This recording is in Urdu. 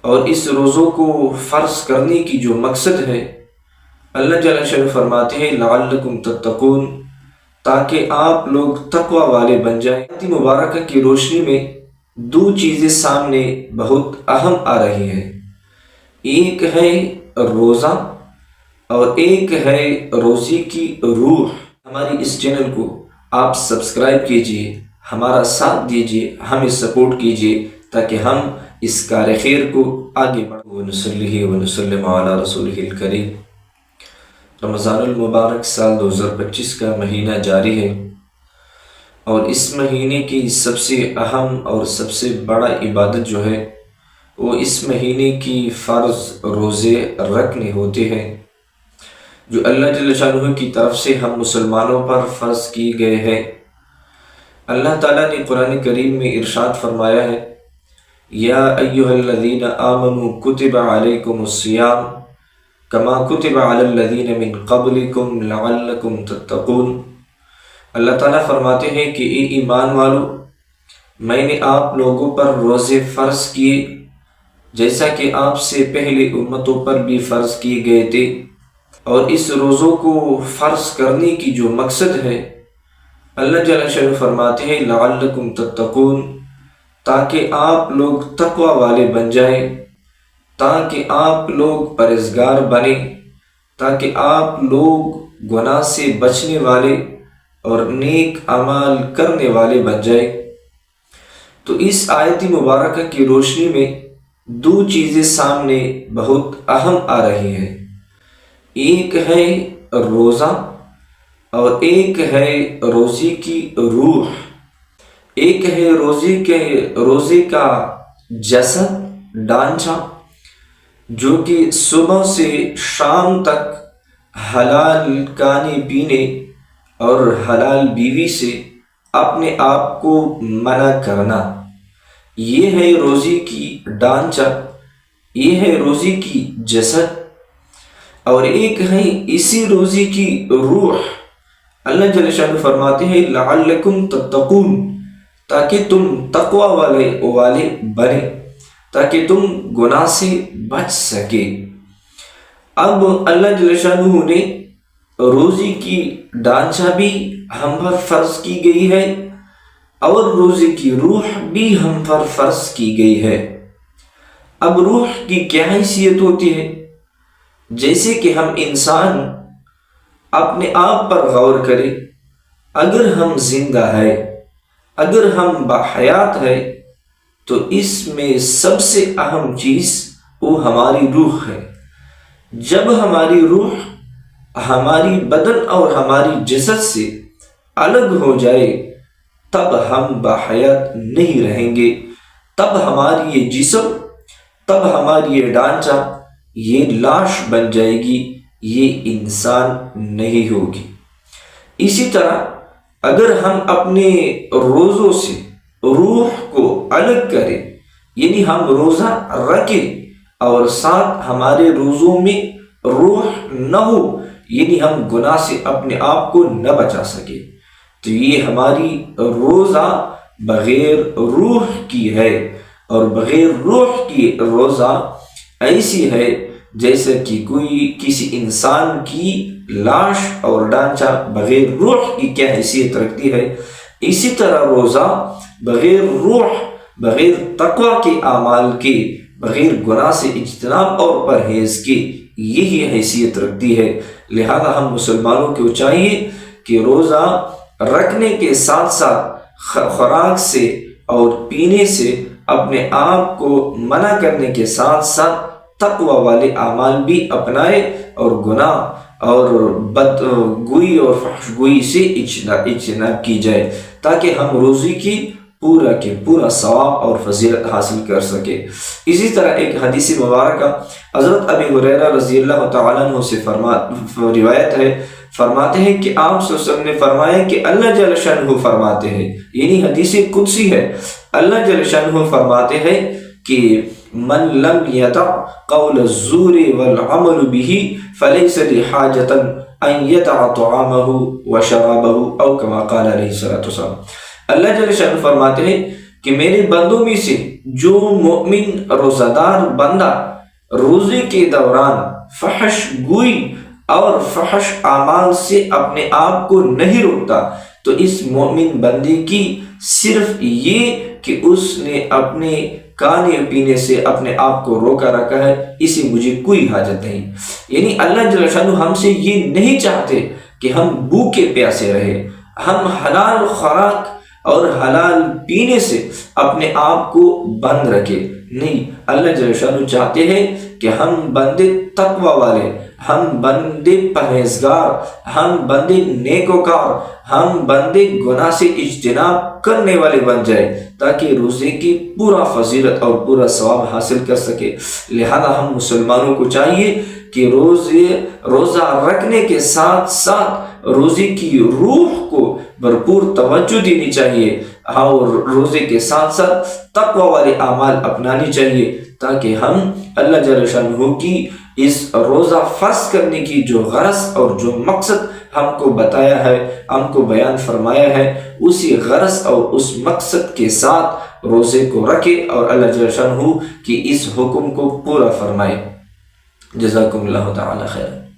اور اس روزوں کو فرض کرنے کی جو مقصد ہے، اللہ جل شر فرماتے ہیں، لعلکم تتقون، تاکہ آپ لوگ تقوی والے بن جائیں۔ مبارکہ کی روشنی میں دو چیزیں سامنے بہت اہم آ رہی ہیں۔ ایک ہے روزہ اور ایک ہے روزی کی روح۔ ہماری اس چینل کو آپ سبسکرائب کیجیے، ہمارا ساتھ دیجیے، ہمیں سپورٹ کیجیے۔ تاکہ ہم اس کار خیر کو آگے بڑھیں ونسلم علی رسول الکریم۔ رمضان المبارک سال دو ہزار پچیس کا مہینہ جاری ہے۔ اور اس مہینے کی سب سے اہم اور سب سے بڑا عبادت جو ہے، وہ اس مہینے کی فرض روزے رکھنے ہوتے ہیں۔ جو اللہ جل شاہ کی طرف سے ہم مسلمانوں پر فرض کی گئے ہیں۔ اللہ تعالیٰ نے قرآن کریم میں ارشاد فرمایا ہے یا ایوہ الذین آمنوا کتب علیکم السیام کما کتب علی الذین من قبلکم لعلکم تتقون۔ اللہ تعالیٰ فرماتے ہیں کہ اے ایمان والو، میں نے آپ لوگوں پر روزے فرض کیے، جیسا کہ آپ سے پہلے امتوں پر بھی فرض کیے گئے تھے۔ اور اس روزوں کو فرض کرنے کی جو مقصد ہے، اللہ جل شر فرماتے ہیں، لعلکم تتقون۔ تاکہ آپ لوگ تقوی والے بن جائیں، تاکہ آپ لوگ پرہزگار بنیں، تاکہ آپ لوگ گناہ سے بچنے والے اور نیک اعمال کرنے والے بن جائے تو اس آیتی مبارکہ کی روشنی میں دو چیزیں سامنے بہت اہم آ رہی ہیں۔ ایک ہے روزہ اور ایک ہے روزی کی روح۔ ایک ہے روزی کے روزے کا جسد ڈانچہ جو کہ صبح سے شام تک حلال کانے پینے اور حلال بیوی سے اپنے آپ کو منع کرنا۔ یہ ہے روزی کی ڈانچہ یہ ہے روزی کی جسد اور ایک ہے اسی روزی کی روح۔ اللہ جل شاہ فرماتے ہیں، لعلکم تتقون۔ تاکہ تم تقوی والے والے بنے، تاکہ تم گناہ سے بچ سکے۔ اب اللہ جل شاہ نے روزی کی ڈانچہ بھی ہم پر فرض کی گئی ہے، اور روزی کی روح بھی ہم پر فرض کی گئی ہے۔ اب روح کی کیا حیثیت ہوتی ہے؟ جیسے کہ ہم انسان اپنے آپ پر غور کرے اگر ہم زندہ ہے اگر ہم باحیات ہے تو اس میں سب سے اہم چیز وہ ہماری روح ہے۔ جب ہماری روح ہماری بدن اور ہماری جسد سے الگ ہو جائے، تب ہم باحیات نہیں رہیں گے۔ تب ہماری یہ جسم، تب ہماری یہ ڈانچہ، یہ لاش بن جائے گی، یہ انسان نہیں ہوگی۔ اسی طرح اگر ہم اپنے روزوں سے روح کو الگ کریں یعنی ہم روزہ رکھیں اور ساتھ ہمارے روزوں میں روح نہ ہو یعنی ہم گناہ سے اپنے آپ کو نہ بچا سکے تو یہ ہماری روزہ بغیر روح کی ہے اور بغیر روح کی روزہ ایسی ہے جیسے کہ کوئی کسی انسان کی لاش اور ڈانچہ بغیر روح کی کیا حیثیت رکھتی ہے؟ اسی طرح روزہ بغیر روح، بغیر تقوی کے اعمال کے، بغیر گناہ سے اجتناب اور پرہیز کے یہی حیثیت رکھتی ہے۔ لہذا ہم مسلمانوں کو چاہیے کہ روزہ رکھنے کے ساتھ ساتھ خوراک سے اور پینے سے اپنے آپ کو منع کرنے کے ساتھ ساتھ تقوی والے اعمال بھی اپنائے اور گناہ اور بد گوئی اور فحش گوئی سے اجتناب کی جائے تاکہ ہم روزی کی پورا کے پورا ثواب اور فضیلت حاصل کر سکے۔ اسی طرح ایک حدیث مبارکہ حضرت ابی حریرہ رضی اللہ تعالیٰ عنہ سے فرما روایت ہے۔ فرماتے ہیں کہ آپ صلی اللہ علیہ وسلم نے فرمایا کہ اللہ جل شنہ فرماتے ہیں۔ یعنی حدیث قدسی ہے۔ اللہ جل شنہ فرماتے ہیں کہ من لم یتع قول الزور والعمل به فلیس لحاجتا ان یتع طعامه وشرابه او کما قال علیہ السلام اللہ جل شان فرماتے ہیں کہ میرے بندوں میں سے جو مؤمن روزہ دار بندہ روزے کے دوران فحش گوئی اور فحش اعمال سے اپنے آپ کو نہیں روکتا، تو اس مومن بندے کی صرف یہ کہ اس نے اپنے کھانے پینے سے اپنے آپ کو روکا رکھا ہے اسے مجھے کوئی حاجت نہیں۔ یعنی اللہ جل ہم سے یہ نہیں چاہتے کہ ہم بھوکے پیاسے رہے۔ ہم حلال خوراک اور حلال پینے سے اپنے آپ کو بند رکھے۔ نہیں، اللہ جل چاہتے ہیں کہ ہم بندے تقوی والے ہم بندے پرہیزگار، ہم بندے نیکوکار، ہم بندے گناہ سے اجتناب کرنے والے بن جائے تاکہ روزے کی پورا فضیلت اور پورا ثواب حاصل کر سکے۔ لہذا ہم مسلمانوں کو چاہیے کہ روزے، روزہ رکھنے کے ساتھ ساتھ روزے کی روح کو بھرپور توجہ دینی چاہیے۔ اور روزے کے ساتھ ساتھ تقوی والے اعمال اپنانی چاہیے تاکہ ہم اللہ جل شاہ کی اس روزہ فرض کرنے کی جو غرض اور جو مقصد ہم کو بتایا ہے، ہم کو بیان فرمایا ہے، اسی غرض اور اس مقصد کے ساتھ روزے کو رکھے اور اللہ جل شاہ کی اس حکم کو پورا فرمائے۔ جزاکم اللہ تعالی خیر۔